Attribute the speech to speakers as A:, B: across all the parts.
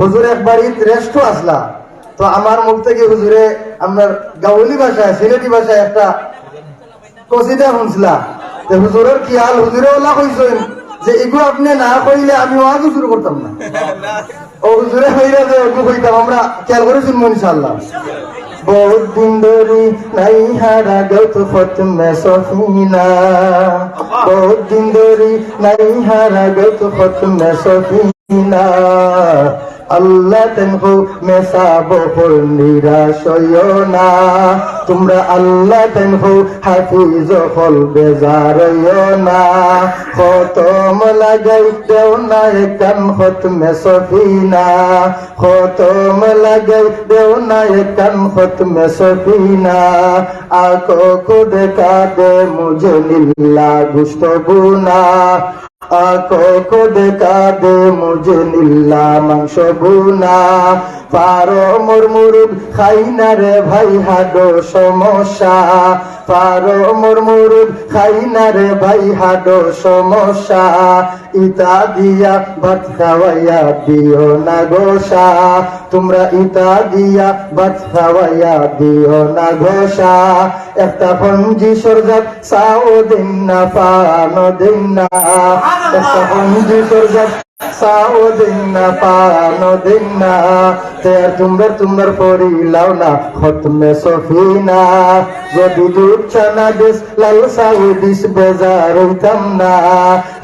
A: হুজুর একবারই শ্রেষ্ঠ আসলা। তো আমার মুখ থেকে হুজুরে আপনার গাউলি ভাষায়, সিলেটি ভাষায় একটা কসিদা শুনছিলা যে হুজুরের কি হাল? হুজুরে ওলা কইছেন যে আপনি না কইলে আমি শুরু করতাম না। ও হুজুরে যে কইতাম আমরা খেয়াল করে শুনব বহুত দিন ধরি নাই হারা গত ফতমে সফিনা। বহুত দিন ধরি নাই হারা গত ফতমে সফিনা। আল্লাহ তেনহু মেসা বহুল নিরাশয় না। তোমরা আল্লাহ তেনহু হাফিজ ফল বেজারয় না। খতম লাগাইতেও না একান খতমে না খতম লাগাইতেও না একান খতমে না আকো দে কাদে মুঝে লিল্লা গুস্তবুনা आंखों को देखा दे मुझे नीला মাংস বুনা পারো মোর মুরুদ খাই না রে ভাই হাডো সমস্যা পারো মোর মুরুদ খাই না রে ভাই হাডো সমস্যা ইতা দিয়া ভাত খাওয়াইয়া দিও না গোসা তোমরা ইতা দিয়া ভাত খাওয়াইয়া দিও না ঘোষা একটা পঞ্জি সরজাত সাও দিন না পানো দিন না। একটা পঞ্জি সরজাত যদি দুধ হইতাম না।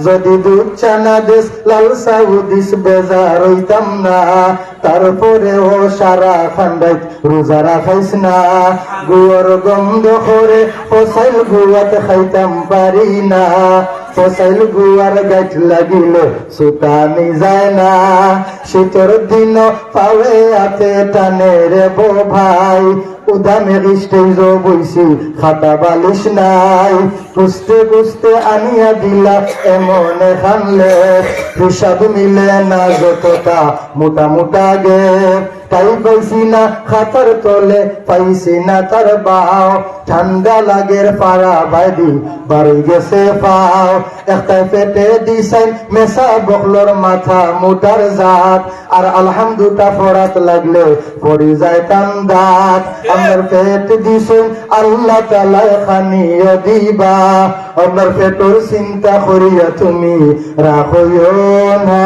A: যদি দুধ লাল সাউ দিস বেজার হইতাম না। তারপরে ও সারা খান্ডাই রোজা রাখাইস না। গুয়ার গন্ধ করে ফসাইল গুয়াতে খাইতাম পারি না। ফসাইল গুয়ার গাছ লাগিলে, সুতানি যায় না শীতর দিন পাওয়ে আতে টানে রে বো ভাই। উদামে স্টেজ বইছি, খাতা বালিশ নাই। বুঝতে বুঝতে আনিয়া দিলা, এমন খানলে হিসাব মিলে না যতটা মোটা মোটা গে তাই পাইছি না খাতার তলে পাইছি না তার বাও। ঠান্ডা লাগের পাড়া বাইদি, বাড়ি গেছে পাও। একটা পেটে দিছেন মেসা বকলর মাথা মোটার জাত। আর আলহামদুটা ফরাত লাগলে পড়ি যায় টান দাঁত। আমার পেট দিছেন আল্লাহ তালা খানিও দিবা। আমার পেটর চিন্তা করিয়া তুমি রাখো না।